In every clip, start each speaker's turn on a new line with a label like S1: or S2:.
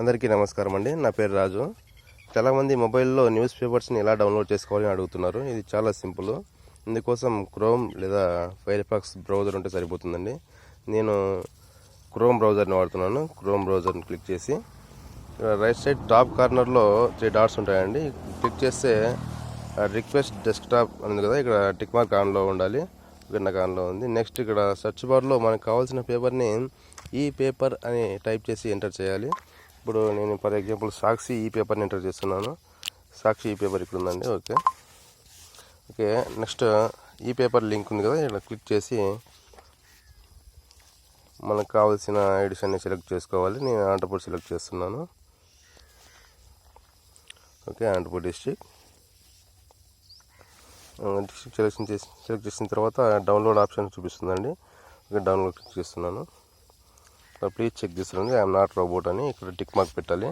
S1: అందరికీ నమస్కారం అండి. నా పేరు రాజు. చాలామంది మొబైల్లో న్యూస్ పేపర్స్ని ఎలా డౌన్లోడ్ చేసుకోవాలని అడుగుతున్నారు. ఇది చాలా సింపుల్. ఇందుకోసం క్రోమ్ లేదా ఫైర్ ఫాక్స్ బ్రౌజర్ ఉంటే సరిపోతుందండి. నేను క్రోమ్ బ్రౌజర్ని వాడుతున్నాను. క్రోమ్ బ్రౌజర్ని క్లిక్ చేసి ఇక్కడ రైట్ సైడ్ టాప్ కార్నర్లో త్రీ డాట్స్ ఉంటాయండి. క్లిక్ చేస్తే రిక్వెస్ట్ డెస్క్టాప్ అనేది కదా ఇక్కడ టిక్ మార్క్ ఆన్లో ఉండాలి. నాకు ఆన్లో ఉంది. నెక్స్ట్ ఇక్కడ సెర్చ్ బార్లో మనకు కావాల్సిన పేపర్ని ఈ పేపర్ అని టైప్ చేసి ఎంటర్ చేయాలి. ఇప్పుడు నేను ఫర్ ఎగ్జాంపుల్ సాక్షి ఈ పేపర్ని ఎంటర్ చేస్తున్నాను. సాక్షి ఈ పేపర్ ఇక్కడ ఉందండి ఓకే. ఓకే నెక్స్ట్ ఈ పేపర్ లింక్ ఉంది కదా ఇలా క్లిక్ చేసి మనకు కావాల్సిన ఎడిషన్ని సెలెక్ట్ చేసుకోవాలి. నేను అనంతపూర్ సెలెక్ట్ చేస్తున్నాను. ఓకే ఆంధ్రపూర్ డిస్ట్రిక్ట్. డిస్ట్రిక్ట్ సెలెక్షన్ చేసి సెలెక్ట్ చేసిన తర్వాత డౌన్లోడ్ ఆప్షన్ చూపిస్తుందండి. ఓకే డౌన్లోడ్ క్లిక్ చేస్తున్నాను. ప్లీజ్ చెక్ చేస్తుంది ఐఎమ్ నాట్ రోబోట్ అని ఇక్కడ టిక్ మార్క్ పెట్టాలి.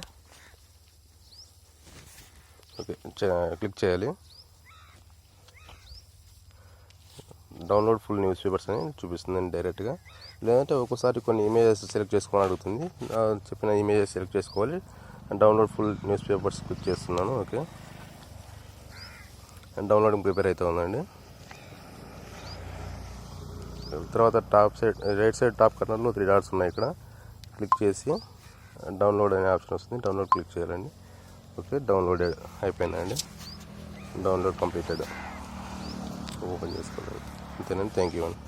S1: ఓకే క్లిక్ చేయాలి. డౌన్లోడ్ ఫుల్ న్యూస్ పేపర్స్ అని చూపిస్తుందండి డైరెక్ట్గా లేదంటే ఒక్కోసారి కొన్ని ఇమేజెస్ సెలెక్ట్ చేసుకోవాలని అడుగుతుంది. చెప్పిన ఇమేజెస్ సెలెక్ట్ చేసుకోవాలి. Download full news papers click చేస్తున్నాను. ఓకే డౌన్లోడింగ్ ప్రిపేర్ అవుతూ ఉందండి తర్వాత top side right side top కార్నర్లో త్రీ డాట్స్ ఉన్నాయి ఇక్కడ. క్లిక్ చేసి డౌన్లోడ్ అనే ఆప్షన్ వస్తుంది. డౌన్లోడ్ క్లిక్ చేయాలండి. ఓకే డౌన్లోడ్ అయిపోయిందండి. Download completed. ఓపెన్ చేసుకోవాలి అంతేనండి. థ్యాంక్ యూ అండి.